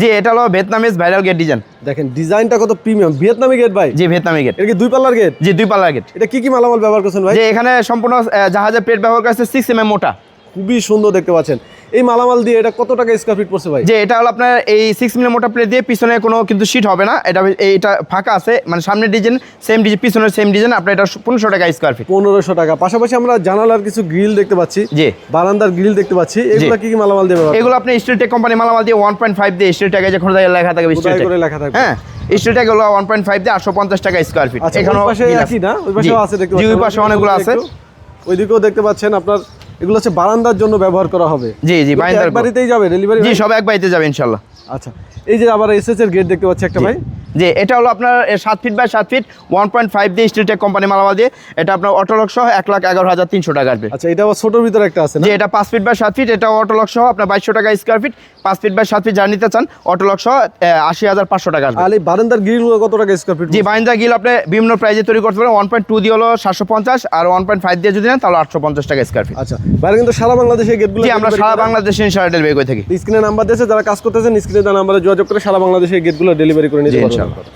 জি এটা হলো Vietnamese viral gate design দেখেন ডিজাইনটা কত প্রিমিয়াম ভিয়েতনামি গেট ভাই। জি ভিয়েতনামি গেট এটা কি দুই পাল্লার গেট জি দুই পাল্লার গেট এটা কি কি মালামাল ব্যবহার করছেন ভাই? যে এখানে সম্পূর্ণ জাহাজের প্লেট ব্যবহার করা আছে সিক্স এমএম এম মোটা। খুবই সুন্দর দেখতে পাচ্ছেন। এই মালামাল দিয়ে এটা কত টাকা স্কোয়ার ফিট পড়ছে ভাই? যে এটা হলো আপনার এই সিক্স মিলি মোটা প্লেট দিয়ে পিছনে কোনো কিন্তু সিট হবে না। এটা এইটা ফাঁকা আছে। মানে সামনের ডিজাইন সেম ডিজাইন পিছনের সেম ডিজাইন আপনার এটা পনেরোশো টাকা স্কোয়ার ফিট পনেরোশো টাকা। পাশাপাশি আমরা জানালার কিছু গ্রিল দেখতে পাচ্ছি। যে বারান্দার গ্রিল দেখতে পাচ্ছি। এগুলো কি কি মালামাল দিয়ে এগুলো আপনি স্টিল টেক কোম্পানি মালামাল দিয়ে ওয়ান পয়েন্ট ফাইভ দিয়ে স্টিল টেকে যে খোঁজা লেখা থাকবে স্টিল করে লেখা থাকবে। হ্যাঁ স্টিল টেক হলো ওয়ান পয়েন্ট ফাইভ দিয়ে আটশো পঞ্চাশ টাকা স্কোয়ার ফিট আচ্ছা ওই পাশে একই না? ওই পাশেও আছে দেখতে পাচ্ছেন ওই পাশে অনেকগুলো আছে। ওইদিকেও দেখতে পাচ্ছেন আপনার এগুলো হচ্ছে বারান্দার জন্য ব্যবহার করা হবে। জি জি বারান্দার বাড়িতেই যাবে? ডেলিভারি জি সব এক বাড়িতে যাবে ইনশাআল্লাহ আচ্ছা। এই যে আবার এসএস এর গেট দেখতে পাচ্ছি একটা ভাই। যে এটা হলো আপনার সাত ফিট বাই সাত ফিট ওয়ান পয়েন্ট ফাইভ দিয়ে স্টিল টেক কোম্পানি মালামাল দিয়ে। এটা আপনার অটোলক সহ এক লাখ এগারো হাজার তিনশো টাকা আসবে। আচ্ছা এটা আবার ছোটোর ভিতরে একটা আছে যে এটা পাঁচ ফিট বাই সাত ফিট এটা অটোলক সহ আপনার বাইশশো টাকা স্কোয়ার ফিট পাঁচ ফিট বাই সাত ফিট যারা নিতে চান অটোলক সহ আশি হাজার পাঁচশো টাকা আসবে। আর এই বারান্দার গ্রিলগুলো কত টাকা স্কোয়ার ফিট জি বাইন্দা গিল আপনি বিভিন্ন প্রাইজে তৈরি করতে পারেন ওয়ান পয়েন্ট টু দিয়ে হলো সাতশো পঞ্চাশ আর ওয়ান পয়েন্ট ফাইভ দিয়ে যদি নেন তাহলে আটশো পঞ্চাশ টাকা স্কোয়ার ফিট আচ্ছা বাইরে কিন্তু সারা বাংলাদেশে গেটগুলো জি আমরা সারা বাংলাদেশে ইনশাল্লাহ ডেলিভারি করে থাকি। স্ক্রিনে নাম্বার দিয়েছে যারা কাজ করতেছেন স্ক্রিনে নাম্বারে যোগাযোগ করে সারা বাংলাদেশে গেটগুলো ডেলিভারি করে নিতে পারবেন। ইনশাআল্লাহ।